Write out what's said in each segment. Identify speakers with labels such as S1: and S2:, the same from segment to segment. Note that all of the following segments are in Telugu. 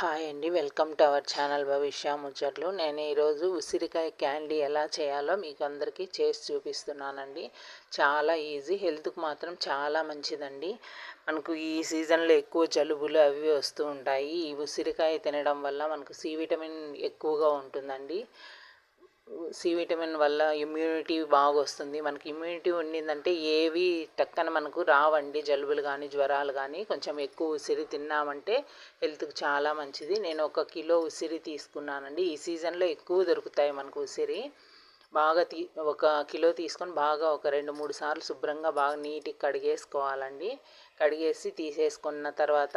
S1: హాయ్ అండి. వెల్కమ్ టు అవర్ ఛానల్ భవిష్య ముచ్చట్లు. నేను ఈరోజు ఉసిరికాయ క్యాండీ ఎలా చేయాలో మీకు అందరికీ చేసి చూపిస్తున్నానండి. చాలా ఈజీ హెల్త్కి మాత్రం చాలా మంచిదండి. మనకు ఈ సీజన్లో ఎక్కువ జలుబులు అవి వస్తూ ఉంటాయి. ఈ ఉసిరికాయ తినడం వల్ల మనకు సి విటమిన్ ఎక్కువగా ఉంటుందండి. సి విటమిన్ వల్ల ఇమ్యూనిటీ బాగా వస్తుంది మనకి ఇమ్యూనిటీ ఉండిందంటే ఏవి టక్కన మనకు రావండి. జలుబులు కానీ జ్వరాలు కానీ కొంచెం ఎక్కువ ఉసిరి తిన్నామంటే హెల్త్కి చాలా మంచిది. నేను ఒక కిలో ఉసిరి తీసుకున్నానండి. ఈ సీజన్లో ఎక్కువ దొరుకుతాయి మనకు ఉసిరి. బాగా తీ ఒక కిలో తీసుకొని బాగా ఒక రెండు మూడు సార్లు శుభ్రంగా బాగా నీట్గా కడిగేసుకోవాలండి. కడిగేసి తీసేసుకున్న తర్వాత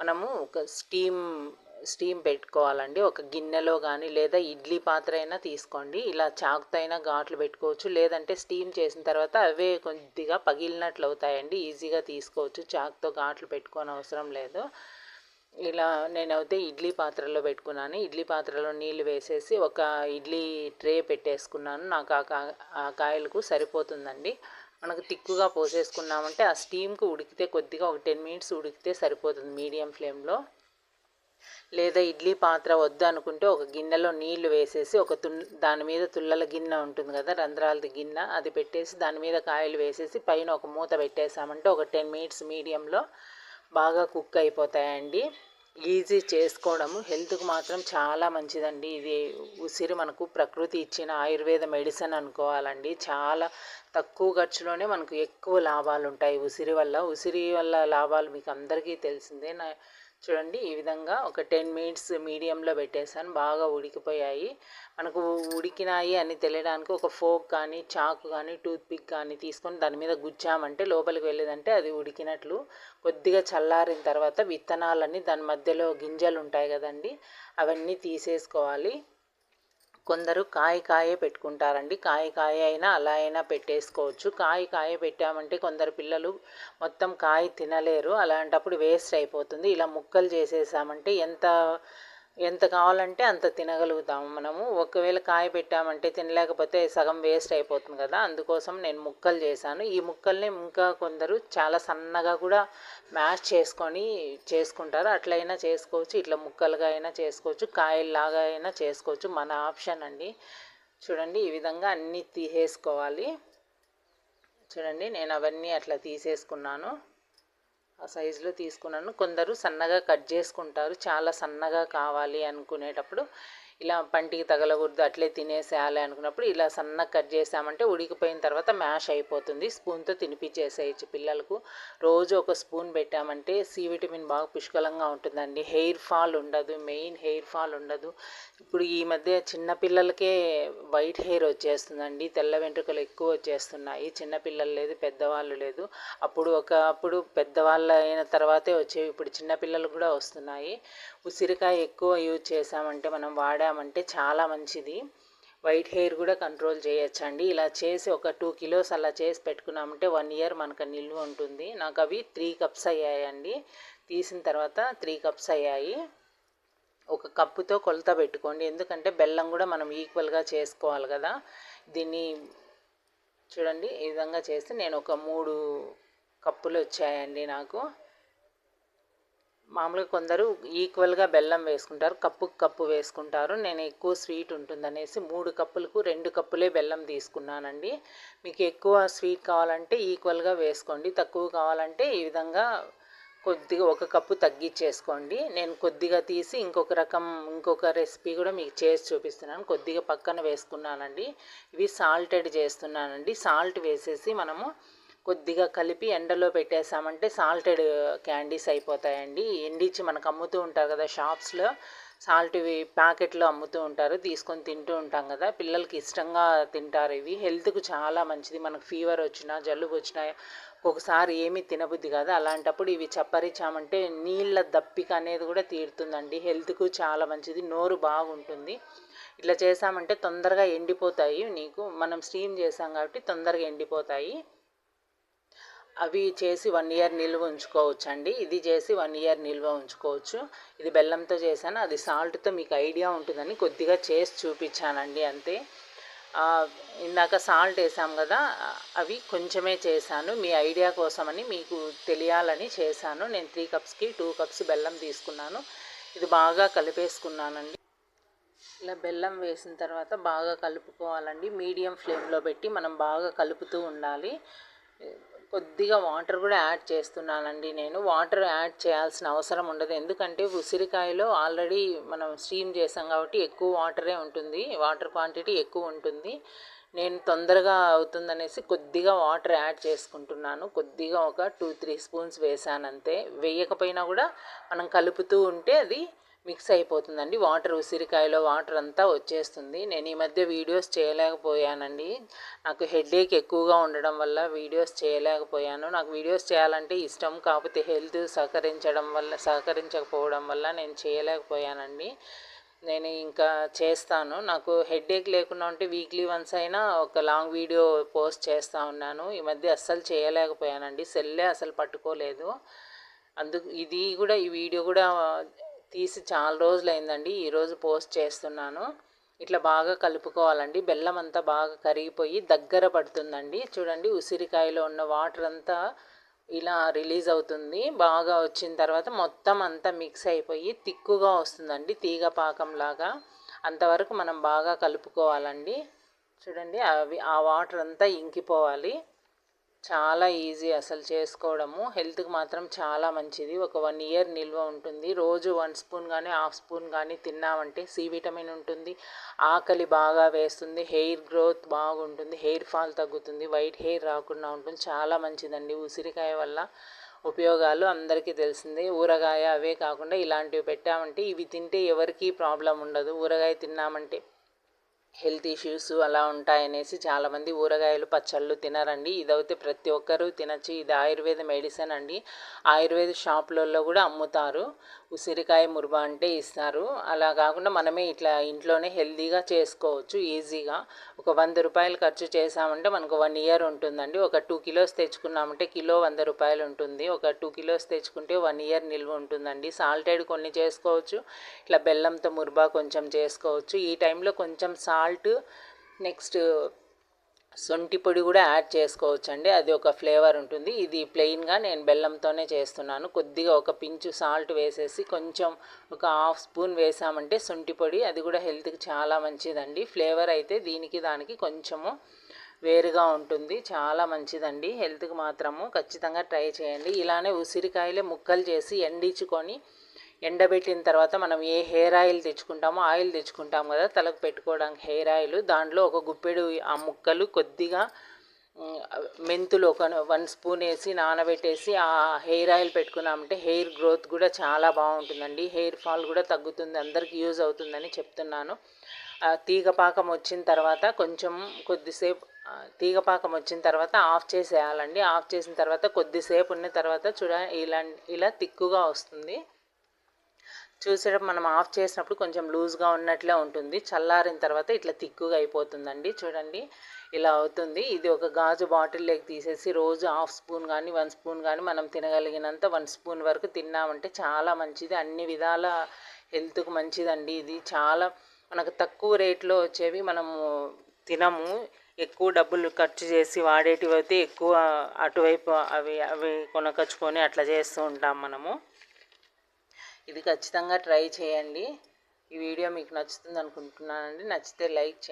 S1: మనము ఒక స్టీమ్ స్టీమ్ పెట్టుకోవాలండి. ఒక గిన్నెలో కానీ లేదా ఇడ్లీ పాత్ర అయినా తీసుకోండి. ఇలా చాకుతో అయినా ఘాట్లు పెట్టుకోవచ్చు. లేదంటే స్టీమ్ చేసిన తర్వాత అవే కొద్దిగా పగిలినట్లు అవుతాయండి ఈజీగా తీసుకోవచ్చు. చాకుతో ఘాట్లు పెట్టుకోని అవసరం లేదు. ఇలా నేనైతే ఇడ్లీ పాత్రలో పెట్టుకున్నాను. ఇడ్లీ పాత్రలో నీళ్ళు వేసేసి ఒక ఇడ్లీ ట్రే పెట్టేసుకున్నాను. నాకు ఆ కాయలకు సరిపోతుందండి. మనకు తిక్కుగా పోసేసుకున్నామంటే ఆ స్టీమ్కి ఉడికితే కొద్దిగా ఒక టెన్ మినిట్స్ ఉడికితే సరిపోతుంది మీడియం ఫ్లేమ్లో. లేదా ఇడ్లీ పాత్ర వద్దు అనుకుంటే ఒక గిన్నెలో నీళ్ళు వేసేసి ఒక తున్ దాని మీద తుల్లల గిన్నె ఉంటుంది కదా రంధ్రాలది గిన్నె అది పెట్టేసి దాని మీద కాయలు వేసేసి పైన ఒక మూత పెట్టేసామంటే ఒక టెన్ మినిట్స్ మీడియంలో బాగా కుక్ అయిపోతాయండి. ఈజీ చేసుకోవడము. హెల్త్కి మాత్రం చాలా మంచిదండి. ఇది ఉసిరి మనకు ప్రకృతి ఇచ్చిన ఆయుర్వేద మెడిసిన్ అనుకోవాలండి. చాలా తక్కువ ఖర్చులోనే మనకు ఎక్కువ లాభాలు ఉంటాయి ఉసిరి వల్ల. ఉసిరి వల్ల లాభాలు మీకు అందరికీ తెలిసిందే. నా చూడండి ఈ విధంగా ఒక టెన్ మినిట్స్ మీడియంలో పెట్టేసాను బాగా ఉడికిపోయాయి. మనకు ఉడికినాయి అని తెలియడానికి ఒక ఫోక్ కానీ చాకు కానీ టూత్పిక్ కానీ తీసుకొని దాని మీద గుచ్చామంటే లోపలికి వెళ్ళేదంటే అది ఉడికినట్లు. కొద్దిగా చల్లారిన తర్వాత విత్తనాలన్నీ దాని మధ్యలో గింజలు ఉంటాయి కదండి అవన్నీ తీసేసుకోవాలి. కొందరు కాయ కాయే పెట్టుకుంటారండి. కాయ కాయ అయినా అలా అయినా పెట్టేసుకోవచ్చు. కాయ కాయ పెట్టామంటే కొందరు పిల్లలు మొత్తం కాయ తినలేరు. అలాంటప్పుడు వేస్ట్ అయిపోతుంది. ఇలా ముక్కలు చేసేసామంటే ఎంత ఎంత కావాలంటే అంత తినగలుగుతాము మనము. ఒకవేళ కాయ పెట్టామంటే తినలేకపోతే సగం వేస్ట్ అయిపోతుంది కదా. అందుకోసం నేను ముక్కలు చేశాను. ఈ ముక్కల్ని ఇంకా కొందరు చాలా సన్నగా కూడా మ్యాష్ చేసుకొని చేసుకుంటారు. అట్లయినా చేసుకోవచ్చు. ఇట్లా ముక్కలుగా అయినా చేసుకోవచ్చు. కాయల్లాగా అయినా చేసుకోవచ్చు. మన ఆప్షన్ అండి. చూడండి ఈ విధంగా అన్నీ తీసేసుకోవాలి. చూడండి నేను అవన్నీ అట్లా తీసేసుకున్నాను. సైజులో తీసుకున్నాను. కొందరు సన్నగా కట్ చేసుకుంటారు. చాలా సన్నగా కావాలి అనుకునేటప్పుడు ఇలా పంటికి తగలకూడదు అట్లే తినేసేయాలి అనుకున్నప్పుడు ఇలా సన్నగా కట్ చేసామంటే ఉడికిపోయిన తర్వాత మ్యాష్ అయిపోతుంది. స్పూన్తో తినిపించేసేయచ్చు పిల్లలకు. రోజు ఒక స్పూన్ పెట్టామంటే సి విటమిన్ బాగా పుష్కలంగా ఉంటుందండి. హెయిర్ ఫాల్ ఉండదు మెయిన్ హెయిర్ ఫాల్ ఉండదు. ఇప్పుడు ఈ మధ్య చిన్న పిల్లలకే వైట్ హెయిర్ వచ్చేస్తుందండి. తెల్ల వెంట్రుకలు ఎక్కువ వచ్చేస్తున్నాయి. చిన్నపిల్లలు లేదు పెద్దవాళ్ళు లేదు. అప్పుడు ఒకప్పుడు పెద్దవాళ్ళు అయిన తర్వాతే వచ్చేవి. ఇప్పుడు చిన్నపిల్లలు కూడా వస్తున్నాయి. ఉసిరికాయ ఎక్కువ యూజ్ చేసామంటే మనం అంటే చాలా మంచిది. వైట్ హెయిర్ కూడా కంట్రోల్ చేయొచ్చండి. ఇలా చేసి ఒక టూ కిలోస్ అలా చేసి పెట్టుకున్నామంటే వన్ ఇయర్ మనకు నిల్వ ఉంటుంది. నాకు అవి త్రీ కప్స్ అయ్యాయండి. తీసిన తర్వాత త్రీ కప్స్ అయ్యాయి. ఒక కప్పుతో కొలత పెట్టుకోండి. ఎందుకంటే బెల్లం కూడా మనం ఈక్వల్గా చేసుకోవాలి కదా. దీన్ని చూడండి ఈ విధంగా చేస్తే నేను ఒక మూడు కప్పులు వచ్చాయండి నాకు. మామూలుగా కొందరు ఈక్వల్గా బెల్లం వేసుకుంటారు కప్పు కప్పు వేసుకుంటారు. నేను ఎక్కువ స్వీట్ ఉంటుందనేసి మూడు కప్పులకు రెండు కప్పులే బెల్లం తీసుకున్నానండి. మీకు ఎక్కువ స్వీట్ కావాలంటే ఈక్వల్గా వేసుకోండి. తక్కువ కావాలంటే ఈ విధంగా కొద్దిగా ఒక కప్పు తగ్గించేసుకోండి నేను కొద్దిగా తీసి ఇంకొక రకం ఇంకొక రెసిపీ కూడా మీకు చేసి చూపిస్తున్నాను. కొద్దిగా పక్కన వేసుకున్నానండి. ఇవి సాల్టెడ్ చేస్తున్నానండి. సాల్ట్ వేసేసి మనము కొద్దిగా కలిపి ఎండలో పెట్టేసామంటే సాల్టెడ్ క్యాండీస్ అయిపోతాయండి. ఎండిచ్చి మనకు అమ్ముతూ ఉంటారు కదా షాప్స్లో సాల్ట్ ఇవి ప్యాకెట్లో అమ్ముతూ ఉంటారు తీసుకొని తింటూ ఉంటాం కదా. పిల్లలకి ఇష్టంగా తింటారు ఇవి. హెల్త్కు చాలా మంచిది. మనకు ఫీవర్ వచ్చినా జలుబు వచ్చినా ఒకసారి ఏమీ తినబుద్ది కాదు. అలాంటప్పుడు ఇవి చప్పరిచామంటే నీళ్ళ దప్పిక అనేది కూడా తీరుతుందండి. హెల్త్కు చాలా మంచిది. నోరు బాగుంటుంది. ఇట్లా చేసామంటే తొందరగా ఎండిపోతాయి నీకు. మనం స్టీమ్ చేసాం కాబట్టి తొందరగా ఎండిపోతాయి. అవి చేసి వన్ ఇయర్ నిల్వ ఉంచుకోవచ్చు అండి ఇది చేసి వన్ ఇయర్ నిల్వ ఉంచుకోవచ్చు. ఇది బెల్లంతో చేశాను. అది సాల్ట్తో మీకు ఐడియా ఉంటుందని కొద్దిగా చేసి చూపించానండి అంతే. ఇందాక సాల్ట్ వేసాం కదా అవి కొంచెమే చేశాను. మీ ఐడియా కోసమని మీకు తెలియాలని చేశాను. నేను త్రీ కప్స్కి టూ కప్స్ బెల్లం తీసుకున్నాను. ఇది బాగా కలిపేసుకున్నానండి. ఇలా బెల్లం వేసిన తర్వాత బాగా కలుపుకోవాలండి. మీడియం ఫ్లేమ్లో పెట్టి మనం బాగా కలుపుతూ ఉండాలి. కొద్దిగా వాటర్ కూడా యాడ్ చేస్తున్నానండి నేను. వాటర్ యాడ్ చేయాల్సిన అవసరం ఉండదు. ఎందుకంటే ఉసిరికాయలో ఆల్రెడీ మనం స్టీమ్ చేసాం కాబట్టి ఎక్కువ వాటరే ఉంటుంది. వాటర్ క్వాంటిటీ ఎక్కువ ఉంటుంది. నేను తొందరగా అవుతుందనేసి కొద్దిగా వాటర్ యాడ్ చేసుకుంటున్నాను. కొద్దిగా ఒక టూ త్రీ స్పూన్స్ వేసాను అంతే వేయకపోయినా కూడా మనం కలుపుతూ ఉంటే అది మిక్స్ అయిపోతుందండి. వాటర్ ఉసిరికాయలో వాటర్ అంతా వచ్చేస్తుంది. నేను ఈ మధ్య వీడియోస్ చేయలేకపోయానండి. నాకు హెడేక్ ఎక్కువగా ఉండడం వల్ల వీడియోస్ చేయలేకపోయాను. నాకు వీడియోస్ చేయాలంటే ఇష్టం. కాకపోతే హెల్త్ సహకరించడం వల్ల సహకరించకపోవడం వల్ల నేను చేయలేకపోయానండి. నేను ఇంకా చేస్తాను. నాకు హెడేక్ లేకుండా ఉంటే వీక్లీ వన్స్ అయినా ఒక లాంగ్ వీడియో పోస్ట్ చేస్తూ ఉన్నాను. ఈ మధ్య అస్సలు చేయలేకపోయానండి. సెల్లే అసలు పట్టుకోలేదు. అందుకు ఇది కూడా ఈ వీడియో కూడా తీసి చాలా రోజులైందండి. ఈరోజు పోస్ట్ చేస్తున్నాను. ఇట్లా బాగా కలుపుకోవాలండి. బెల్లం అంతా బాగా కరిగిపోయి దగ్గర పడుతుందండి. చూడండి ఉసిరికాయలో ఉన్న వాటర్ అంతా ఇలా రిలీజ్ అవుతుంది. బాగా వచ్చిన తర్వాత మొత్తం అంతా మిక్స్ అయిపోయి తిక్కుగా వస్తుందండి. తీగ పాకంలాగా. అంతవరకు మనం బాగా కలుపుకోవాలండి. చూడండి అవి ఆ వాటర్ అంతా ఇంకిపోవాలి. చాలా ఈజీ అసలు చేసుకోవడము. హెల్త్కి మాత్రం చాలా మంచిది. ఒక వన్ ఇయర్ నిల్వ ఉంటుంది. రోజు వన్ స్పూన్ కానీ హాఫ్ స్పూన్ కానీ తిన్నామంటే సి విటమిన్ ఉంటుంది. ఆకలి బాగా వేస్తుంది. హెయిర్ గ్రోత్ బాగుంటుంది. హెయిర్ ఫాల్ తగ్గుతుంది. వైట్ హెయిర్ రాకుండా ఉంటుంది. చాలా మంచిదండి. ఉసిరికాయ వల్ల ఉపయోగాలు అందరికీ తెలిసిందే. ఊరగాయ అవే కాకుండా ఇలాంటివి పెట్టామంటే ఇవి తింటే ఎవరికీ ప్రాబ్లం ఉండదు. ఊరగాయ తిన్నామంటే హెల్త్ ఇష్యూస్ అలా ఉంటాయనేసి చాలామంది ఊరగాయలు పచ్చళ్ళు తినరండి. ఇదైతే ప్రతి ఒక్కరూ తినచ్చు. ఇది ఆయుర్వేద మెడిసిన్ అండి. ఆయుర్వేద షాపులలో కూడా అమ్ముతారు. ఉసిరికాయ మురుబ అంటే ఇస్తారు. అలా కాకుండా మనమే ఇట్లా ఇంట్లోనే హెల్తీగా చేసుకోవచ్చు. ఈజీగా. ఒక వంద రూపాయలు ఖర్చు చేసామంటే మనకు వన్ ఇయర్ ఉంటుందండి. ఒక టూ కిలోస్ తెచ్చుకున్నామంటే కిలో వంద రూపాయలు ఉంటుంది. ఒక టూ కిలోస్ తెచ్చుకుంటే వన్ ఇయర్ నిల్వ ఉంటుందండి. సాల్టెడ్ కొన్ని చేసుకోవచ్చు. ఇట్లా బెల్లంతో మురుబా కొంచెం చేసుకోవచ్చు. ఈ టైంలో కొంచెం సాల్ట్ నెక్స్ట్ శొంఠి పొడి కూడా యాడ్ చేసుకోవచ్చు అండి అది ఒక ఫ్లేవర్ ఉంటుంది. ఇది ప్లెయిన్గా నేను బెల్లంతోనే చేస్తున్నాను. కొద్దిగా ఒక పించు సాల్ట్ వేసేసి కొంచెం ఒక హాఫ్ స్పూన్ వేసామంటే శొంఠి పొడి అది కూడా హెల్త్కి చాలా మంచిదండి. ఫ్లేవర్ అయితే దీనికి దానికి కొంచెము వేరుగా ఉంటుంది. చాలా మంచిదండి. హెల్త్కి మాత్రము ఖచ్చితంగా ట్రై చేయండి. ఇలానే ఉసిరికాయలే ముక్కలు చేసి ఎండించుకొని ఎండబెట్టిన తర్వాత మనం ఏ హెయిర్ ఆయిల్ తెచ్చుకుంటామో ఆయిల్ తెచ్చుకుంటాం కదా తలకు పెట్టుకోవడానికి హెయిర్ ఆయిల్. దాంట్లో ఒక గుప్పెడు ఆ ముక్కలు కొద్దిగా మెంతులు ఒక వన్ స్పూన్ వేసి నానబెట్టేసి ఆ హెయిర్ ఆయిల్ పెట్టుకున్నామంటే హెయిర్ గ్రోత్ కూడా చాలా బాగుంటుందండి. హెయిర్ ఫాల్ కూడా తగ్గుతుంది అందరికి యూజ్ అవుతుందని చెప్తున్నాను. తీగపాకం వచ్చిన తర్వాత కొంచెం కొద్దిసేపు తీగ పాకం వచ్చిన తర్వాత ఆఫ్ చేసేయాలండి. ఆఫ్ చేసిన తర్వాత కొద్దిసేపు ఉన్న తర్వాత చూడ ఇలా ఇలా తిక్కుగా వస్తుంది. చూసేటప్పుడు మనం ఆఫ్ చేసినప్పుడు కొంచెం లూజ్గా ఉన్నట్లే ఉంటుంది. చల్లారిన తర్వాత ఇట్లా తిక్కుగా అయిపోతుందండి. చూడండి ఇలా అవుతుంది. ఇది ఒక గాజు బాటిల్లోకి తీసేసి రోజు హాఫ్ స్పూన్ కానీ వన్ స్పూన్ కానీ మనం తినగలిగినంత వన్ స్పూన్ వరకు తిన్నామంటే చాలా మంచిది. అన్ని విధాల హెల్త్కు మంచిదండి ఇది. చాలా మనకు తక్కువ రేట్లో వచ్చేవి మనము తినము. ఎక్కువ డబ్బులు ఖర్చు చేసి వాడేటివి అయితే ఎక్కువ అటువైపు అవి అవి కొనకచ్చుకొని అట్లా చేస్తూ ఉంటాం మనము. ఇది ఖచ్చితంగా ట్రై చేయండి. ఈ వీడియో మీకు నచ్చుతుంది అనుకుంటున్నానండి. నచ్చితే లైక్ చేయండి.